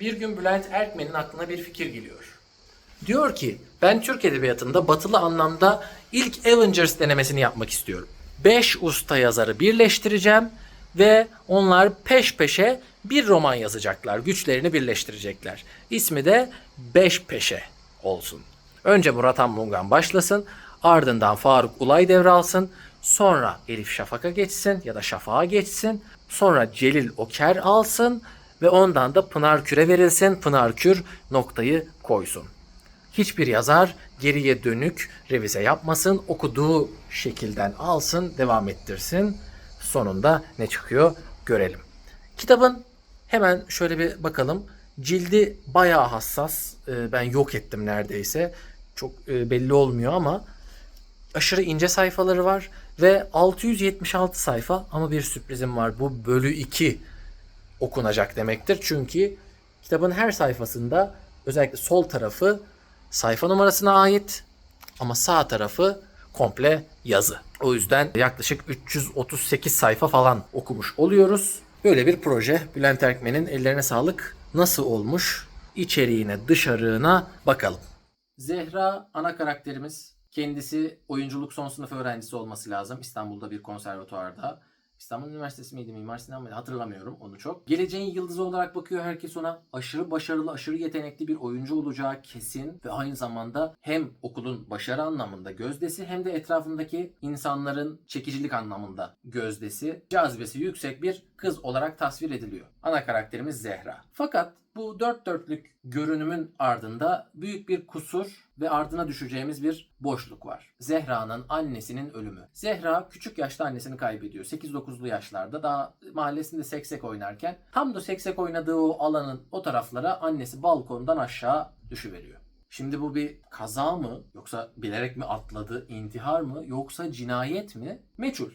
Bir gün Bülent Erkmen'in aklına bir fikir geliyor. Diyor ki ben Türk Edebiyatı'nda batılı anlamda ilk Avengers denemesini yapmak istiyorum. 5 usta yazarı birleştireceğim ve onlar peş peşe bir roman yazacaklar. Güçlerini birleştirecekler. İsmi de Beş Peşe olsun. Önce Murat Anmungan başlasın. Ardından Faruk Ulay devralsın. Sonra Elif Şafak'a geçsin ya da Şafak'a geçsin. Sonra Celil Oker alsın ve ondan da Pınar Kür'e verilsin. Pınar Kür noktayı koysun. Hiçbir yazar geriye dönük revize yapmasın. Okuduğu şekilden alsın, devam ettirsin. Sonunda ne çıkıyor görelim. Kitabın hemen şöyle bir bakalım. Cildi bayağı hassas. Ee, Ben yok ettim neredeyse. Çok e, belli olmuyor ama aşırı ince sayfaları var ve 676 sayfa ama bir sürprizim var. Bu bölü 2 okunacak demektir. Çünkü kitabın her sayfasında özellikle sol tarafı sayfa numarasına ait ama sağ tarafı komple yazı. O yüzden yaklaşık 338 sayfa falan okumuş oluyoruz. Böyle bir proje. Bülent Erkmen'in ellerine sağlık. Nasıl olmuş? İçeriğine, dışarığına bakalım. Zehra ana karakterimiz. Kendisi oyunculuk son sınıf öğrencisi olması lazım. İstanbul'da bir konservatuvarda. İstanbul Üniversitesi miydi, Mimar Sinan mıydı hatırlamıyorum onu çok. Geleceğin yıldızı olarak bakıyor herkes ona. Aşırı başarılı, aşırı yetenekli bir oyuncu olacağı kesin. Ve aynı zamanda hem okulun başarı anlamında gözdesi hem de etrafındaki insanların çekicilik anlamında gözdesi. Cazibesi yüksek bir kız olarak tasvir ediliyor. Ana karakterimiz Zehra. Fakat bu dört dörtlük görünümün ardında büyük bir kusur ve ardına düşeceğimiz bir boşluk var. Zehra'nın annesinin ölümü. Zehra küçük yaşta annesini kaybediyor. 8-9'lu yaşlarda daha mahallesinde seksek oynarken tam da seksek oynadığı o alanın o taraflara annesi balkondan aşağı düşüveriyor. Şimdi bu bir kaza mı yoksa bilerek mi atladı, intihar mı yoksa cinayet mi? Meçhul.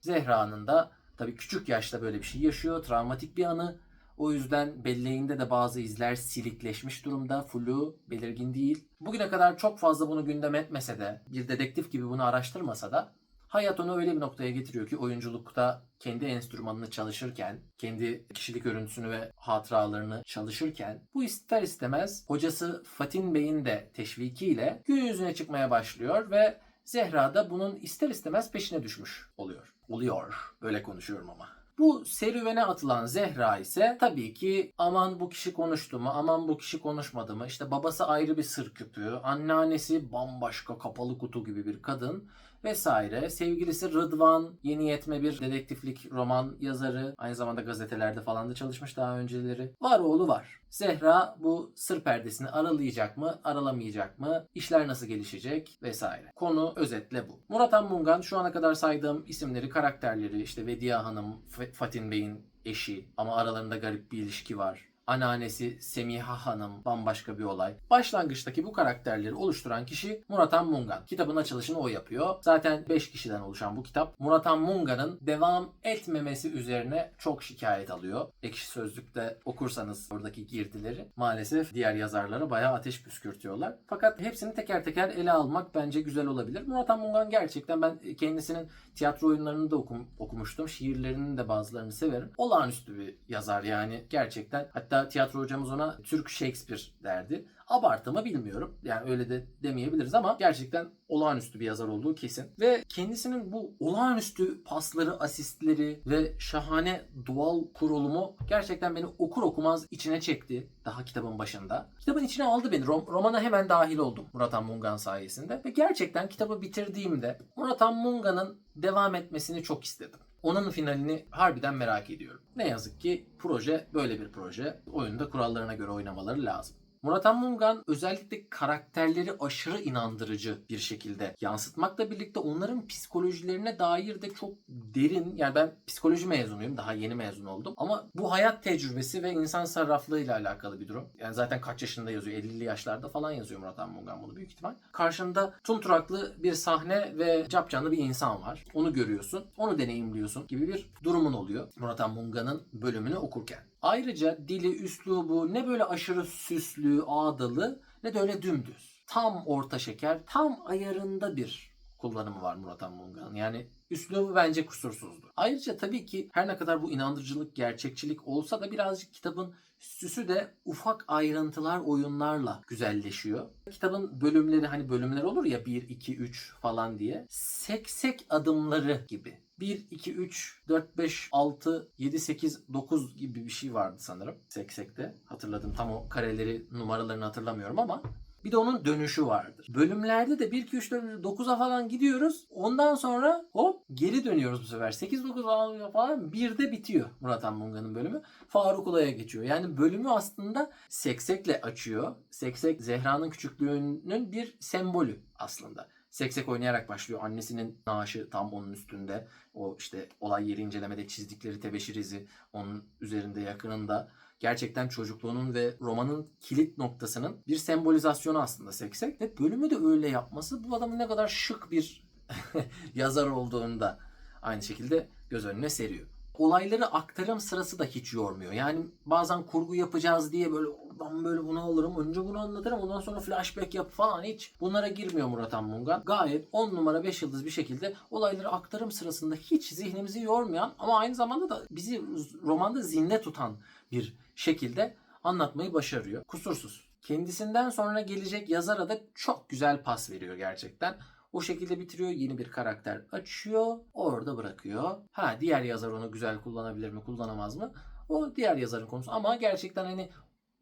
Zehra'nın da tabii küçük yaşta böyle bir şey yaşıyor. Travmatik bir anı. O yüzden belleğinde de bazı izler silikleşmiş durumda. Flu belirgin değil. Bugüne kadar çok fazla bunu gündem etmese de, bir dedektif gibi bunu araştırmasa da hayat onu öyle bir noktaya getiriyor ki oyunculukta kendi enstrümanını çalışırken, kendi kişilik örüntüsünü ve hatıralarını çalışırken bu ister istemez hocası Fatin Bey'in de teşvikiyle gün yüzüne çıkmaya başlıyor ve Zehra da bunun ister istemez peşine düşmüş oluyor. Oluyor. Böyle konuşuyorum ama. Bu serüvene atılan Zehra ise tabii ki aman bu kişi konuştu mu, aman bu kişi konuşmadı mı, işte babası ayrı bir sır küpü, anneannesi bambaşka kapalı kutu gibi bir kadın vesaire. Sevgilisi Rıdvan yeni yetme bir dedektiflik roman yazarı. Aynı zamanda gazetelerde falan da çalışmış daha önceleri. Var oğlu var. Zehra bu sır perdesini aralayacak mı, aralamayacak mı? İşler nasıl gelişecek vesaire. Konu özetle bu. Murat Anmungan şu ana kadar saydığım isimleri, karakterleri işte Vediye Hanım, Fatin Bey'in eşi ama aralarında garip bir ilişki var. Anneannesi Semiha Hanım bambaşka bir olay. Başlangıçtaki bu karakterleri oluşturan kişi Murat Anmungan. Kitabın açılışını o yapıyor. Zaten 5 kişiden oluşan bu kitap Murat Anmungan'ın devam etmemesi üzerine çok şikayet alıyor. Ekşi Sözlük'te okursanız oradaki girdileri maalesef diğer yazarlara bayağı ateş püskürtüyorlar. Fakat hepsini teker teker ele almak bence güzel olabilir. Murat Anmungan gerçekten ben kendisinin tiyatro oyunlarını da okum, okumuştum. Şiirlerinin de bazılarını severim. Olağanüstü bir yazar yani gerçekten. Hatta tiyatro hocamız ona Türk Shakespeare derdi. Abartı mı bilmiyorum. Yani öyle de demeyebiliriz ama gerçekten olağanüstü bir yazar olduğu kesin. Ve kendisinin bu olağanüstü pasları, asistleri ve şahane doğal kurulumu gerçekten beni okur okumaz içine çekti daha kitabın başında. Kitabın içine aldı beni. Rom- romana hemen dahil oldum Murat Anmungan sayesinde. Ve gerçekten kitabı bitirdiğimde Murat Anmungan'ın devam etmesini çok istedim. Onun finalini harbiden merak ediyorum. Ne yazık ki proje böyle bir proje. Oyunda kurallarına göre oynamaları lazım. Murat Anmungan özellikle karakterleri aşırı inandırıcı bir şekilde yansıtmakla birlikte onların psikolojilerine dair de çok derin yani ben psikoloji mezunuyum daha yeni mezun oldum ama bu hayat tecrübesi ve insan sarraflığıyla alakalı bir durum. Yani zaten kaç yaşında yazıyor 50'li yaşlarda falan yazıyor Murat Anmungan bunu büyük ihtimal. Karşında tumturaklı bir sahne ve capcanlı bir insan var. Onu görüyorsun, onu deneyimliyorsun gibi bir durumun oluyor Murat Anmungan'ın bölümünü okurken. Ayrıca dili, üslubu ne böyle aşırı süslü, ağdalı ne de öyle dümdüz. Tam orta şeker, tam ayarında bir kullanımı var Murat Anmungan. Yani Üslubu bence kusursuzdu. Ayrıca tabii ki her ne kadar bu inandırıcılık, gerçekçilik olsa da birazcık kitabın süsü de ufak ayrıntılar, oyunlarla güzelleşiyor. Kitabın bölümleri hani bölümler olur ya 1, 2, 3 falan diye. Seksek adımları gibi. 1, 2, 3, 4, 5, 6, 7, 8, 9 gibi bir şey vardı sanırım. Seksekte. Hatırladım. Tam o kareleri, numaralarını hatırlamıyorum ama bir de onun dönüşü vardır. Bölümlerde de 1, 2, 3, 4, 9'a falan gidiyoruz. Ondan sonra hop geri dönüyoruz bu sefer. 8, 9 falan falan bir de bitiyor Murat Anmunga'nın bölümü. Faruk Ulay'a geçiyor. Yani bölümü aslında Seksek'le açıyor. Seksek Zehra'nın küçüklüğünün bir sembolü aslında. Seksek oynayarak başlıyor. Annesinin naaşı tam onun üstünde. O işte olay yeri incelemede çizdikleri tebeşir izi onun üzerinde yakınında. Gerçekten çocukluğunun ve romanın kilit noktasının bir sembolizasyonu aslında Seksek. Ve bölümü de öyle yapması bu adamın ne kadar şık bir yazar olduğunu da aynı şekilde göz önüne seriyor. Olayları aktarım sırası da hiç yormuyor. Yani bazen kurgu yapacağız diye böyle ben böyle bunu alırım, önce bunu anlatırım, ondan sonra flashback yap falan hiç bunlara girmiyor Murat Anmungan. Gayet 10 numara 5 yıldız bir şekilde olayları aktarım sırasında hiç zihnimizi yormayan ama aynı zamanda da bizi romanda zinde tutan bir şekilde anlatmayı başarıyor. Kusursuz. Kendisinden sonra gelecek yazara da çok güzel pas veriyor gerçekten. O şekilde bitiriyor. Yeni bir karakter açıyor. Orada bırakıyor. Ha diğer yazar onu güzel kullanabilir mi kullanamaz mı? O diğer yazarın konusu. Ama gerçekten hani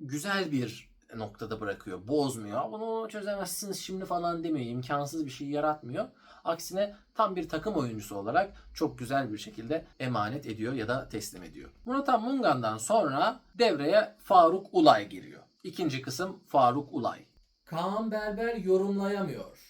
güzel bir noktada bırakıyor. Bozmuyor. Bunu çözemezsiniz şimdi falan demiyor. İmkansız bir şey yaratmıyor. Aksine tam bir takım oyuncusu olarak çok güzel bir şekilde emanet ediyor ya da teslim ediyor. Murat Mungan'dan sonra devreye Faruk Ulay giriyor. İkinci kısım Faruk Ulay. Kaan Berber yorumlayamıyor.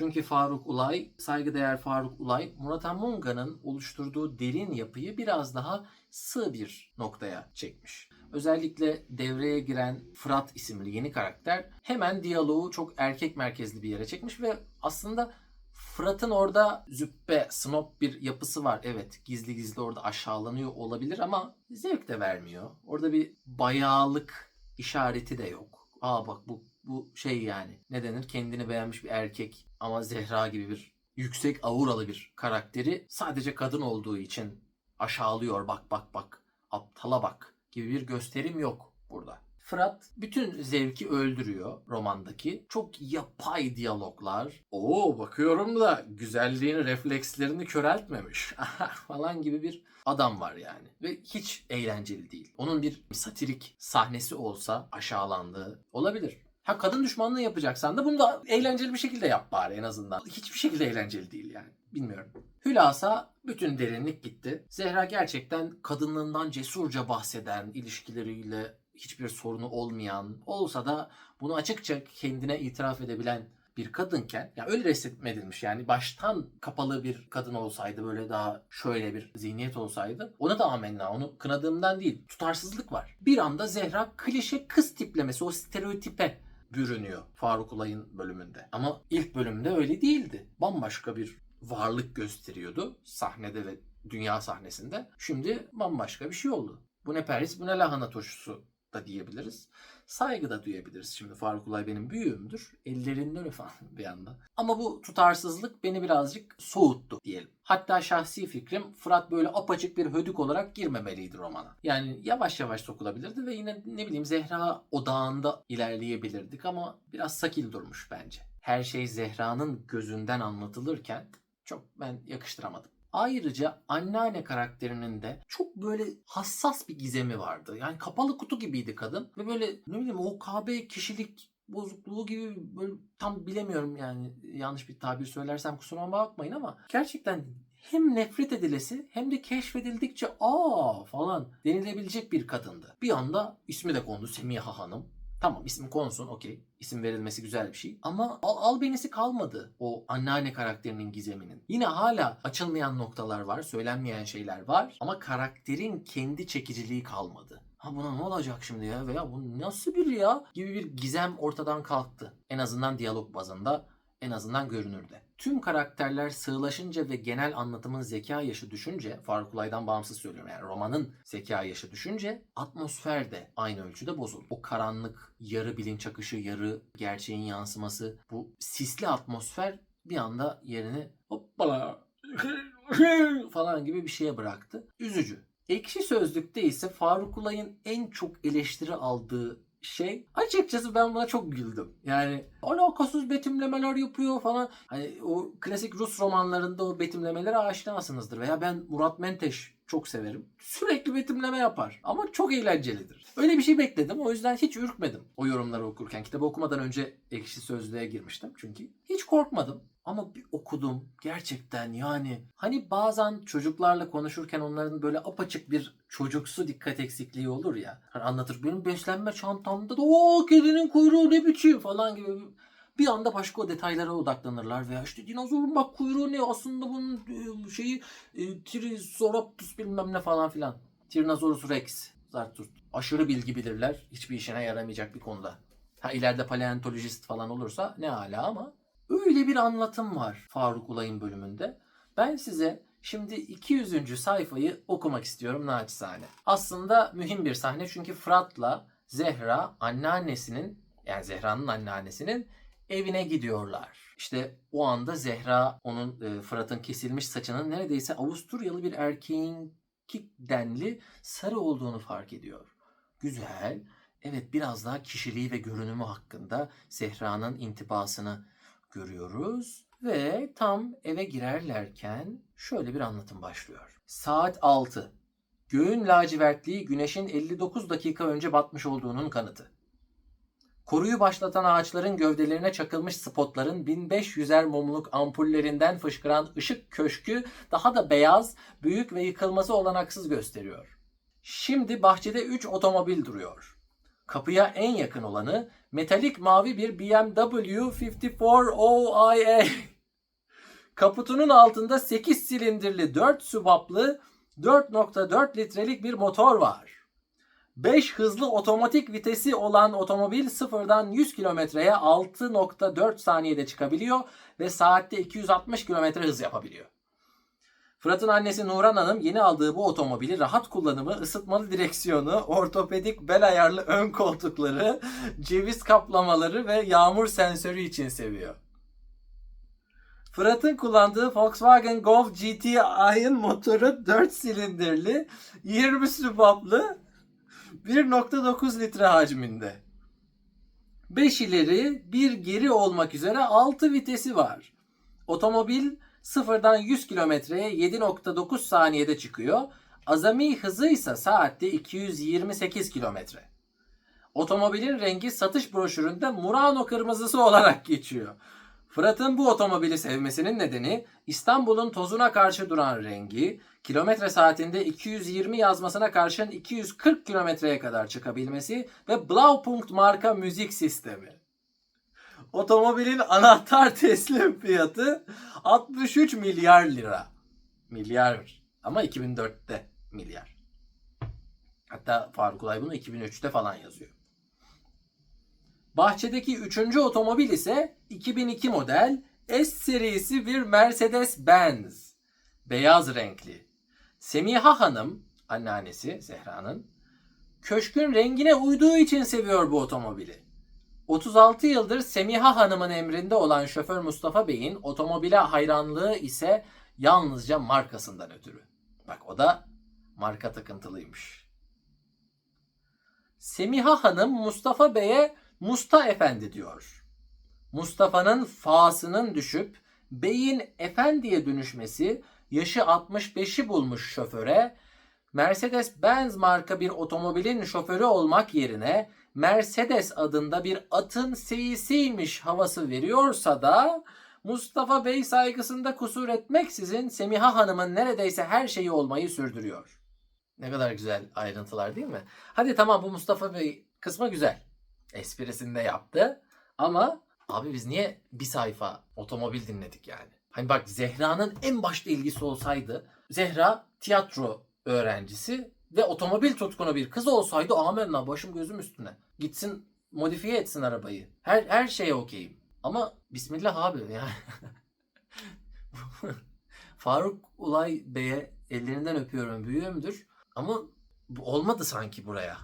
Çünkü Faruk Ulay, saygıdeğer Faruk Ulay, Murat Anmunga'nın oluşturduğu derin yapıyı biraz daha sığ bir noktaya çekmiş. Özellikle devreye giren Fırat isimli yeni karakter hemen diyaloğu çok erkek merkezli bir yere çekmiş ve aslında Fırat'ın orada züppe, snob bir yapısı var. Evet gizli gizli orada aşağılanıyor olabilir ama zevk de vermiyor. Orada bir bayağılık işareti de yok. Aa bak bu bu şey yani ne denir kendini beğenmiş bir erkek ama Zehra gibi bir yüksek auralı bir karakteri sadece kadın olduğu için aşağılıyor bak bak bak aptala bak gibi bir gösterim yok burada. Fırat bütün zevki öldürüyor romandaki. Çok yapay diyaloglar. Oo bakıyorum da güzelliğin reflekslerini köreltmemiş falan gibi bir adam var yani. Ve hiç eğlenceli değil. Onun bir satirik sahnesi olsa aşağılandığı olabilir. Ha kadın düşmanlığı yapacaksan da bunu da eğlenceli bir şekilde yap bari en azından. Hiçbir şekilde eğlenceli değil yani. Bilmiyorum. Hülasa bütün derinlik gitti. Zehra gerçekten kadınlığından cesurca bahseden, ilişkileriyle hiçbir sorunu olmayan, olsa da bunu açıkça kendine itiraf edebilen bir kadınken ya öyle resmetmedilmiş yani baştan kapalı bir kadın olsaydı böyle daha şöyle bir zihniyet olsaydı ona da amenna onu kınadığımdan değil tutarsızlık var. Bir anda Zehra klişe kız tiplemesi o stereotipe bürünüyor Faruk Ulay'ın bölümünde. Ama ilk bölümde öyle değildi. Bambaşka bir varlık gösteriyordu sahnede ve dünya sahnesinde. Şimdi bambaşka bir şey oldu. Bu ne Paris bu ne lahana turşusu da diyebiliriz. Saygı da duyabiliriz. Şimdi Faruk Ulay benim büyüğümdür. Ellerinden falan bir anda. Ama bu tutarsızlık beni birazcık soğuttu diyelim. Hatta şahsi fikrim Fırat böyle apaçık bir hödük olarak girmemeliydi romana. Yani yavaş yavaş sokulabilirdi ve yine ne bileyim Zehra odağında ilerleyebilirdik ama biraz sakil durmuş bence. Her şey Zehra'nın gözünden anlatılırken çok ben yakıştıramadım. Ayrıca anneanne karakterinin de çok böyle hassas bir gizemi vardı. Yani kapalı kutu gibiydi kadın. Ve böyle ne bileyim OKB kişilik bozukluğu gibi böyle tam bilemiyorum yani yanlış bir tabir söylersem kusuruma bakmayın ama gerçekten hem nefret edilesi hem de keşfedildikçe aa falan denilebilecek bir kadındı. Bir anda ismi de kondu Semiha Hanım. Tamam isim konsun okey. İsim verilmesi güzel bir şey. Ama al, albenisi kalmadı o anneanne karakterinin gizeminin. Yine hala açılmayan noktalar var, söylenmeyen şeyler var. Ama karakterin kendi çekiciliği kalmadı. Ha buna ne olacak şimdi ya veya bu nasıl biri ya gibi bir gizem ortadan kalktı. En azından diyalog bazında en azından görünürde. Tüm karakterler sığlaşınca ve genel anlatımın zeka yaşı düşünce, Faruk Ulay'dan bağımsız söylüyorum yani romanın zeka yaşı düşünce atmosfer de aynı ölçüde bozuldu. O karanlık, yarı bilinç akışı, yarı gerçeğin yansıması, bu sisli atmosfer bir anda yerini hoppala falan gibi bir şeye bıraktı. Üzücü. Ekşi Sözlük'te ise Faruk Ulay'ın en çok eleştiri aldığı şey açıkçası ben buna çok güldüm. Yani alakasız betimlemeler yapıyor falan. Hani o klasik Rus romanlarında o betimlemelere aşinasınızdır. Veya ben Murat Menteş çok severim. Sürekli betimleme yapar. Ama çok eğlencelidir. Öyle bir şey bekledim. O yüzden hiç ürkmedim o yorumları okurken. Kitabı okumadan önce ekşi sözlüğe girmiştim çünkü. Hiç korkmadım. Ama bir okudum gerçekten yani hani bazen çocuklarla konuşurken onların böyle apaçık bir çocuksu dikkat eksikliği olur ya. Hani anlatır benim beslenme çantamda da o kedinin kuyruğu ne biçim falan gibi bir anda başka o detaylara odaklanırlar veya işte dinozorun bak kuyruğu ne aslında bunun şeyi e, Triceratops bilmem ne falan filan. Tyrannosaurus rex. Zarturt. Aşırı bilgi bilirler. Hiçbir işine yaramayacak bir konuda. Ha ileride paleontolojist falan olursa ne hala ama öyle bir anlatım var Faruk Ulay'ın bölümünde. Ben size şimdi 200. sayfayı okumak istiyorum naçizane. Aslında mühim bir sahne çünkü Fırat'la Zehra anneannesinin yani Zehra'nın anneannesinin evine gidiyorlar. İşte o anda Zehra onun e, Fırat'ın kesilmiş saçının neredeyse Avusturyalı bir erkeğin denli sarı olduğunu fark ediyor. Güzel. Evet biraz daha kişiliği ve görünümü hakkında Zehra'nın intibasını görüyoruz. Ve tam eve girerlerken şöyle bir anlatım başlıyor. Saat 6. Göğün lacivertliği güneşin 59 dakika önce batmış olduğunun kanıtı. Koruyu başlatan ağaçların gövdelerine çakılmış spotların 1500'er mumluk ampullerinden fışkıran ışık köşkü daha da beyaz, büyük ve yıkılması olanaksız gösteriyor. Şimdi bahçede 3 otomobil duruyor. Kapıya en yakın olanı metalik mavi bir BMW 54OIA. Kaputunun altında 8 silindirli 4 sübaplı 4.4 litrelik bir motor var. 5 hızlı otomatik vitesi olan otomobil sıfırdan 100 kilometreye 6.4 saniyede çıkabiliyor ve saatte 260 kilometre hız yapabiliyor. Fırat'ın annesi Nuran Hanım yeni aldığı bu otomobili rahat kullanımı, ısıtmalı direksiyonu, ortopedik bel ayarlı ön koltukları, ceviz kaplamaları ve yağmur sensörü için seviyor. Fırat'ın kullandığı Volkswagen Golf GTI'ın motoru 4 silindirli, 20 sübaplı, 1.9 litre hacminde. 5 ileri, 1 geri olmak üzere 6 vitesi var. Otomobil sıfırdan 100 kilometreye 7.9 saniyede çıkıyor. Azami hızı ise saatte 228 kilometre. Otomobilin rengi satış broşüründe Murano kırmızısı olarak geçiyor. Fırat'ın bu otomobili sevmesinin nedeni İstanbul'un tozuna karşı duran rengi, kilometre saatinde 220 yazmasına karşın 240 kilometreye kadar çıkabilmesi ve Blaupunkt marka müzik sistemi. Otomobilin anahtar teslim fiyatı 63 milyar lira. Milyar ama 2004'te milyar. Hatta Faruk Ulay bunu 2003'te falan yazıyor. Bahçedeki üçüncü otomobil ise 2002 model S serisi bir Mercedes-Benz. Beyaz renkli. Semiha Hanım, anneannesi Zehra'nın, köşkün rengine uyduğu için seviyor bu otomobili. 36 yıldır Semiha Hanım'ın emrinde olan şoför Mustafa Bey'in otomobile hayranlığı ise yalnızca markasından ötürü. Bak o da marka takıntılıymış. Semiha Hanım Mustafa Bey'e Musta Efendi diyor. Mustafa'nın fasının düşüp beyin efendiye dönüşmesi yaşı 65'i bulmuş şoföre Mercedes-Benz marka bir otomobilin şoförü olmak yerine Mercedes adında bir atın seyisiymiş havası veriyorsa da Mustafa Bey saygısında kusur etmeksizin Semiha Hanım'ın neredeyse her şeyi olmayı sürdürüyor. Ne kadar güzel ayrıntılar değil mi? Hadi tamam bu Mustafa Bey kısmı güzel. Esprisini de yaptı. Ama abi biz niye bir sayfa otomobil dinledik yani? Hani bak Zehra'nın en başta ilgisi olsaydı Zehra tiyatro öğrencisi ve otomobil tutkunu bir kız olsaydı amenna başım gözüm üstüne. Gitsin modifiye etsin arabayı. Her her şeye okeyim. Ama bismillah abi yani. Faruk Ulay Bey'e ellerinden öpüyorum büyüğümdür ama olmadı sanki buraya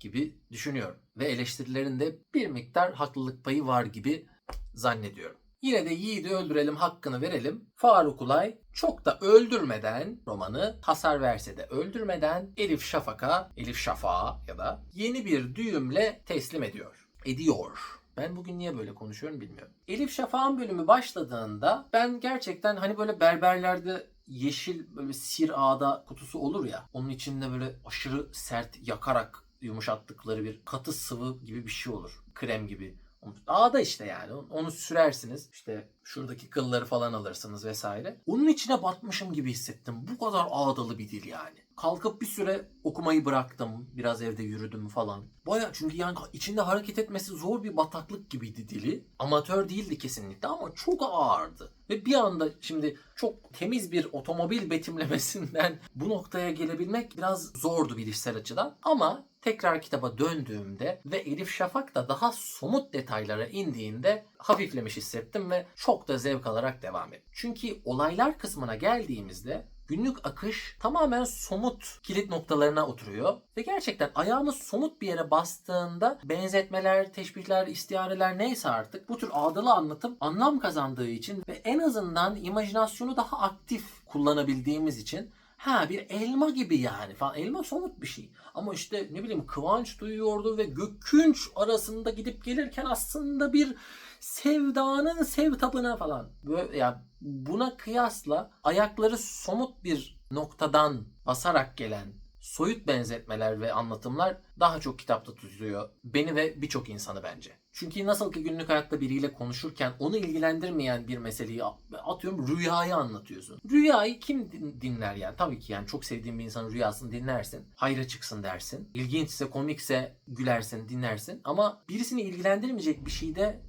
gibi düşünüyorum. Ve eleştirilerinde bir miktar haklılık payı var gibi zannediyorum. Yine de Yiğit'i öldürelim hakkını verelim. Faruk Ulay çok da öldürmeden romanı hasar verse de öldürmeden Elif Şafak'a, Elif Şafak'a ya da yeni bir düğümle teslim ediyor. Ediyor. Ben bugün niye böyle konuşuyorum bilmiyorum. Elif Şafak'ın bölümü başladığında ben gerçekten hani böyle berberlerde yeşil böyle sir ağda kutusu olur ya. Onun içinde böyle aşırı sert yakarak yumuşattıkları bir katı sıvı gibi bir şey olur. Krem gibi. Ağda işte yani. Onu sürersiniz. İşte şuradaki kılları falan alırsınız vesaire. Onun içine batmışım gibi hissettim. Bu kadar ağdalı bir dil yani. Kalkıp bir süre okumayı bıraktım. Biraz evde yürüdüm falan. Baya çünkü yani içinde hareket etmesi zor bir bataklık gibiydi dili. Amatör değildi kesinlikle ama çok ağırdı. Ve bir anda şimdi çok temiz bir otomobil betimlemesinden bu noktaya gelebilmek biraz zordu bilişsel açıdan. Ama tekrar kitaba döndüğümde ve Elif Şafak da daha somut detaylara indiğinde hafiflemiş hissettim ve çok da zevk alarak devam ettim. Çünkü olaylar kısmına geldiğimizde günlük akış tamamen somut kilit noktalarına oturuyor. Ve gerçekten ayağımız somut bir yere bastığında benzetmeler, teşbihler, istiareler neyse artık bu tür ağdalı anlatım anlam kazandığı için ve en azından imajinasyonu daha aktif kullanabildiğimiz için Ha bir elma gibi yani falan. Elma somut bir şey. Ama işte ne bileyim kıvanç duyuyordu ve gökünç arasında gidip gelirken aslında bir sevdanın sevtabına falan. Böyle ya buna kıyasla ayakları somut bir noktadan basarak gelen soyut benzetmeler ve anlatımlar daha çok kitapta tutuyor. Beni ve birçok insanı bence. Çünkü nasıl ki günlük hayatta biriyle konuşurken onu ilgilendirmeyen bir meseleyi atıyorum rüyayı anlatıyorsun. Rüyayı kim dinler yani? Tabii ki yani çok sevdiğin bir insanın rüyasını dinlersin. Hayra çıksın dersin. İlginçse, komikse gülersin, dinlersin. Ama birisini ilgilendirmeyecek bir şeyde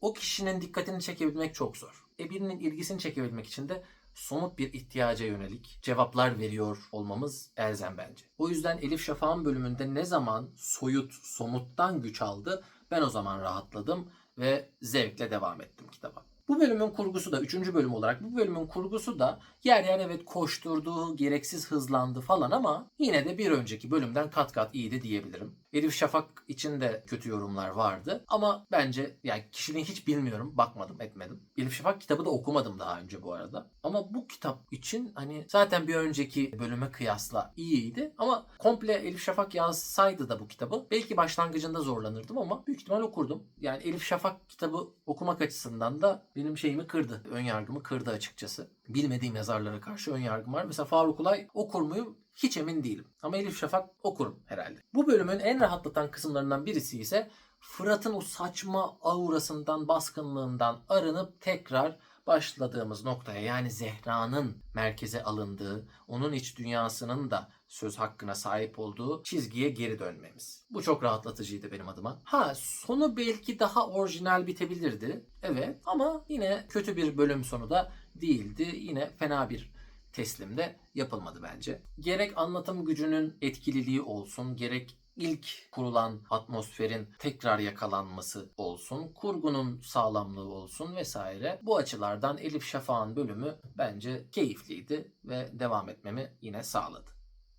o kişinin dikkatini çekebilmek çok zor. E birinin ilgisini çekebilmek için de somut bir ihtiyaca yönelik cevaplar veriyor olmamız elzem bence. O yüzden Elif Şafak'ın bölümünde ne zaman soyut, somuttan güç aldı ben o zaman rahatladım ve zevkle devam ettim kitaba. Bu bölümün kurgusu da, üçüncü bölüm olarak bu bölümün kurgusu da yer yer evet koşturdu, gereksiz hızlandı falan ama yine de bir önceki bölümden kat kat iyiydi diyebilirim. Elif Şafak için de kötü yorumlar vardı ama bence yani kişiliğini hiç bilmiyorum, bakmadım, etmedim. Elif Şafak kitabı da okumadım daha önce bu arada. Ama bu kitap için hani zaten bir önceki bölüme kıyasla iyiydi ama komple Elif Şafak yazsaydı da bu kitabı belki başlangıcında zorlanırdım ama büyük ihtimal okurdum. Yani Elif Şafak kitabı okumak açısından da benim şeyimi kırdı. Ön yargımı kırdı açıkçası. Bilmediğim yazarlara karşı ön yargım var. Mesela Faruk Ulay okur muyum? Hiç emin değilim. Ama Elif Şafak okurum herhalde. Bu bölümün en rahatlatan kısımlarından birisi ise Fırat'ın o saçma aurasından, baskınlığından arınıp tekrar başladığımız noktaya yani Zehra'nın merkeze alındığı, onun iç dünyasının da söz hakkına sahip olduğu çizgiye geri dönmemiz. Bu çok rahatlatıcıydı benim adıma. Ha sonu belki daha orijinal bitebilirdi. Evet ama yine kötü bir bölüm sonu da değildi. Yine fena bir teslim de yapılmadı bence. Gerek anlatım gücünün etkililiği olsun, gerek ilk kurulan atmosferin tekrar yakalanması olsun, kurgunun sağlamlığı olsun vesaire. Bu açılardan Elif Şafak'ın bölümü bence keyifliydi ve devam etmemi yine sağladı.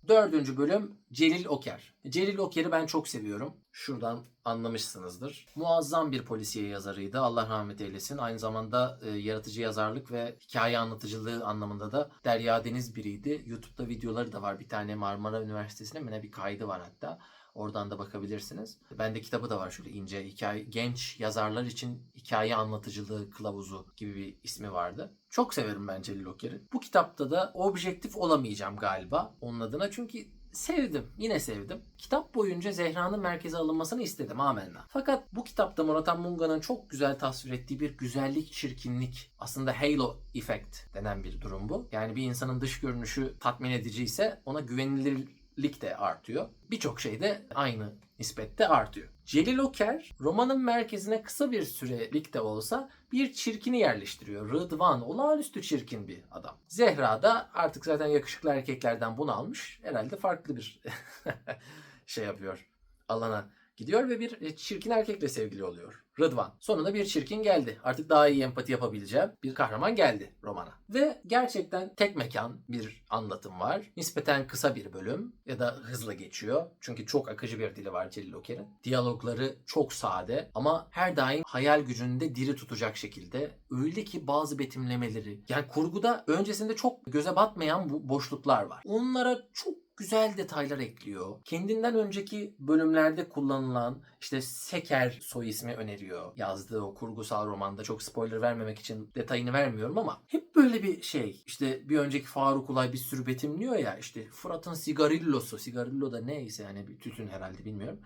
Dördüncü bölüm Celil Oker. Celil Oker'i ben çok seviyorum. Şuradan anlamışsınızdır. Muazzam bir polisiye yazarıydı. Allah rahmet eylesin. Aynı zamanda e, yaratıcı yazarlık ve hikaye anlatıcılığı anlamında da Derya Deniz biriydi. YouTube'da videoları da var. Bir tane Marmara Üniversitesi'ne mi bir kaydı var hatta. Oradan da bakabilirsiniz. Bende kitabı da var şöyle ince hikaye genç yazarlar için hikaye anlatıcılığı kılavuzu gibi bir ismi vardı. Çok severim ben Celil Oker'i. Bu kitapta da objektif olamayacağım galiba onun adına çünkü sevdim. Yine sevdim. Kitap boyunca Zehra'nın merkeze alınmasını istedim amenna. Fakat bu kitapta Murat Munga'nın çok güzel tasvir ettiği bir güzellik, çirkinlik, aslında halo effect denen bir durum bu. Yani bir insanın dış görünüşü tatmin edici ise ona güvenilir lik de artıyor. Birçok şey de aynı nispette artıyor. Celil Oker romanın merkezine kısa bir sürelik de olsa bir çirkini yerleştiriyor. Rıdvan olağanüstü çirkin bir adam. Zehra da artık zaten yakışıklı erkeklerden bunu almış. Herhalde farklı bir şey yapıyor. Alana gidiyor ve bir çirkin erkekle sevgili oluyor. Rıdvan. Sonunda bir çirkin geldi. Artık daha iyi empati yapabileceğim bir kahraman geldi romana. Ve gerçekten tek mekan bir anlatım var. Nispeten kısa bir bölüm ya da hızlı geçiyor. Çünkü çok akıcı bir dili var Celil Oker'in. Diyalogları çok sade ama her daim hayal gücünü de diri tutacak şekilde. Öyle ki bazı betimlemeleri yani kurguda öncesinde çok göze batmayan bu boşluklar var. Onlara çok güzel detaylar ekliyor. Kendinden önceki bölümlerde kullanılan işte Seker soy ismi öneriyor. Yazdığı o kurgusal romanda çok spoiler vermemek için detayını vermiyorum ama hep böyle bir şey. İşte bir önceki Faruk Ulay bir sürü betimliyor ya işte Fırat'ın sigarillosu. Sigarillo da neyse yani bir tütün herhalde bilmiyorum.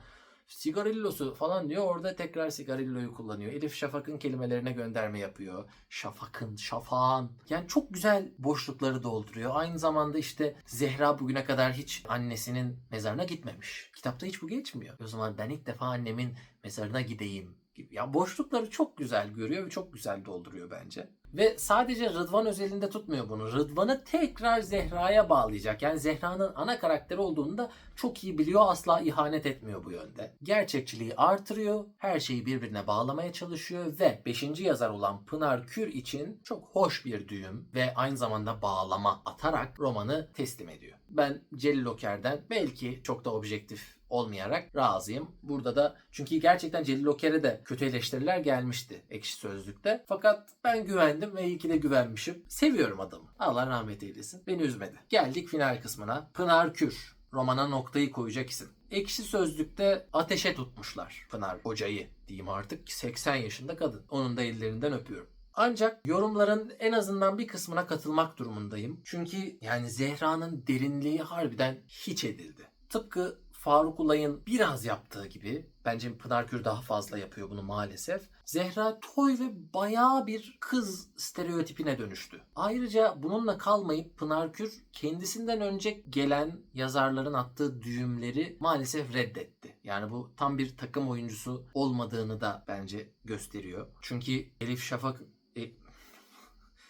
Sigarillosu falan diyor. Orada tekrar sigarilloyu kullanıyor. Elif Şafak'ın kelimelerine gönderme yapıyor. Şafak'ın, şafağın. Yani çok güzel boşlukları dolduruyor. Aynı zamanda işte Zehra bugüne kadar hiç annesinin mezarına gitmemiş. Kitapta hiç bu geçmiyor. O zaman ben ilk defa annemin mezarına gideyim gibi. Ya boşlukları çok güzel görüyor ve çok güzel dolduruyor bence. Ve sadece Rıdvan özelinde tutmuyor bunu. Rıdvan'ı tekrar Zehra'ya bağlayacak. Yani Zehra'nın ana karakteri olduğunu da çok iyi biliyor. Asla ihanet etmiyor bu yönde. Gerçekçiliği artırıyor. Her şeyi birbirine bağlamaya çalışıyor ve 5. yazar olan Pınar Kür için çok hoş bir düğüm ve aynı zamanda bağlama atarak romanı teslim ediyor. Ben Celil Oker'den belki çok da objektif olmayarak razıyım. Burada da çünkü gerçekten Celil Oker'e de kötü eleştiriler gelmişti Ekşi Sözlük'te. Fakat ben güvendim ve iyi ki de güvenmişim. Seviyorum adamı. Allah rahmet eylesin. Beni üzmedi. Geldik final kısmına. Pınar Kür. Romana noktayı koyacak isim. Ekşi Sözlük'te ateşe tutmuşlar Pınar hocayı diyeyim artık. 80 yaşında kadın. Onun da ellerinden öpüyorum. Ancak yorumların en azından bir kısmına katılmak durumundayım. Çünkü yani Zehra'nın derinliği harbiden hiç edildi. Tıpkı Faruk Ulay'ın biraz yaptığı gibi bence Pınar Gür daha fazla yapıyor bunu maalesef. Zehra toy ve bayağı bir kız stereotipine dönüştü. Ayrıca bununla kalmayıp Pınar Gür kendisinden önce gelen yazarların attığı düğümleri maalesef reddetti. Yani bu tam bir takım oyuncusu olmadığını da bence gösteriyor. Çünkü Elif Şafak e,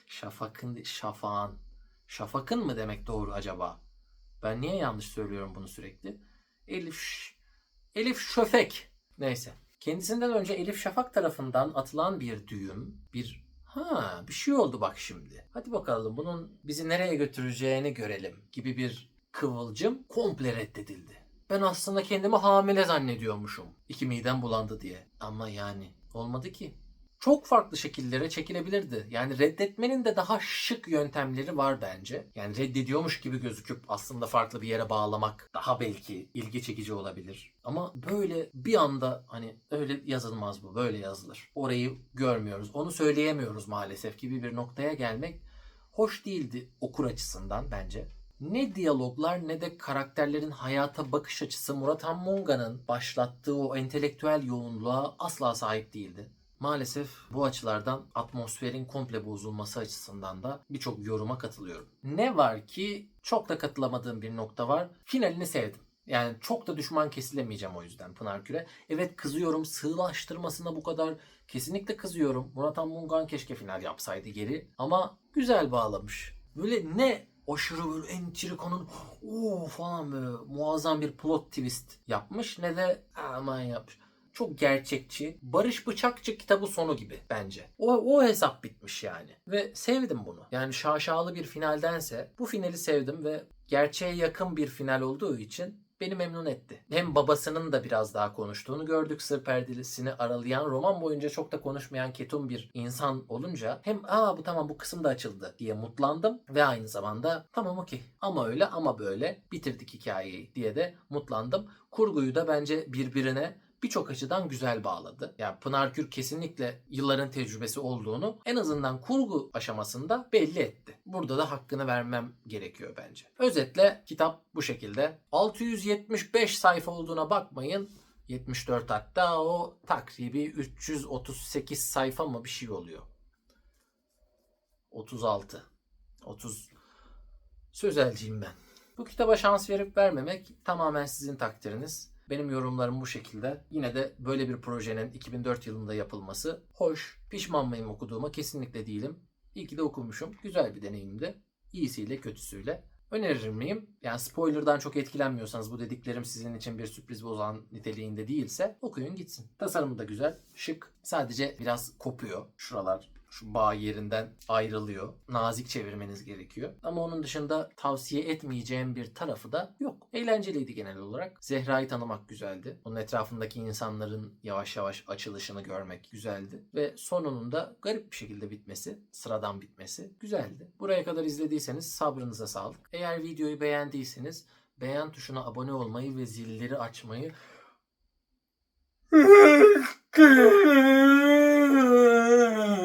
Şafak'ın Şafak'ın Şafak'ın mı demek doğru acaba? Ben niye yanlış söylüyorum bunu sürekli? Elif Elif Şöfek. Neyse. Kendisinden önce Elif Şafak tarafından atılan bir düğüm, bir ha bir şey oldu bak şimdi. Hadi bakalım bunun bizi nereye götüreceğini görelim gibi bir kıvılcım komple reddedildi. Ben aslında kendimi hamile zannediyormuşum. İki midem bulandı diye. Ama yani olmadı ki çok farklı şekillere çekilebilirdi. Yani reddetmenin de daha şık yöntemleri var bence. Yani reddediyormuş gibi gözüküp aslında farklı bir yere bağlamak daha belki ilgi çekici olabilir. Ama böyle bir anda hani öyle yazılmaz bu, böyle yazılır. Orayı görmüyoruz, onu söyleyemiyoruz maalesef gibi bir noktaya gelmek hoş değildi okur açısından bence. Ne diyaloglar ne de karakterlerin hayata bakış açısı Murat Anmunga'nın başlattığı o entelektüel yoğunluğa asla sahip değildi. Maalesef bu açılardan atmosferin komple bozulması açısından da birçok yoruma katılıyorum. Ne var ki çok da katılamadığım bir nokta var. Finalini sevdim. Yani çok da düşman kesilemeyeceğim o yüzden Pınar Kür'e. Evet kızıyorum sığlaştırmasına bu kadar. Kesinlikle kızıyorum. Murat Anmungan keşke final yapsaydı geri. Ama güzel bağlamış. Böyle ne aşırı böyle entrikanın ooo falan böyle muazzam bir plot twist yapmış ne de aman yapmış çok gerçekçi. Barış Bıçakçı kitabı sonu gibi bence. O, o hesap bitmiş yani. Ve sevdim bunu. Yani şaşalı bir finaldense bu finali sevdim ve gerçeğe yakın bir final olduğu için beni memnun etti. Hem babasının da biraz daha konuştuğunu gördük. Sır perdelisini aralayan roman boyunca çok da konuşmayan ketum bir insan olunca hem aa bu tamam bu kısım da açıldı diye mutlandım ve aynı zamanda tamam okey ama öyle ama böyle bitirdik hikayeyi diye de mutlandım. Kurguyu da bence birbirine birçok açıdan güzel bağladı. Yani Pınar Kür kesinlikle yılların tecrübesi olduğunu en azından kurgu aşamasında belli etti. Burada da hakkını vermem gerekiyor bence. Özetle kitap bu şekilde. 675 sayfa olduğuna bakmayın. 74 hatta o takribi 338 sayfa mı bir şey oluyor. 36. 30 sözelciyim ben. Bu kitaba şans verip vermemek tamamen sizin takdiriniz. Benim yorumlarım bu şekilde. Yine de böyle bir projenin 2004 yılında yapılması hoş. Pişman mıyım okuduğuma kesinlikle değilim. İyi ki de okumuşum. Güzel bir deneyimdi. İyisiyle kötüsüyle. Önerir miyim? Yani spoiler'dan çok etkilenmiyorsanız bu dediklerim sizin için bir sürpriz bozan niteliğinde değilse okuyun gitsin. Tasarımı da güzel, şık. Sadece biraz kopuyor şuralar. Şu bağ yerinden ayrılıyor. Nazik çevirmeniz gerekiyor. Ama onun dışında tavsiye etmeyeceğim bir tarafı da yok. Eğlenceliydi genel olarak. Zehra'yı tanımak güzeldi. Onun etrafındaki insanların yavaş yavaş açılışını görmek güzeldi. Ve sonunun da garip bir şekilde bitmesi, sıradan bitmesi güzeldi. Buraya kadar izlediyseniz sabrınıza sağlık. Eğer videoyu beğendiyseniz beğen tuşuna abone olmayı ve zilleri açmayı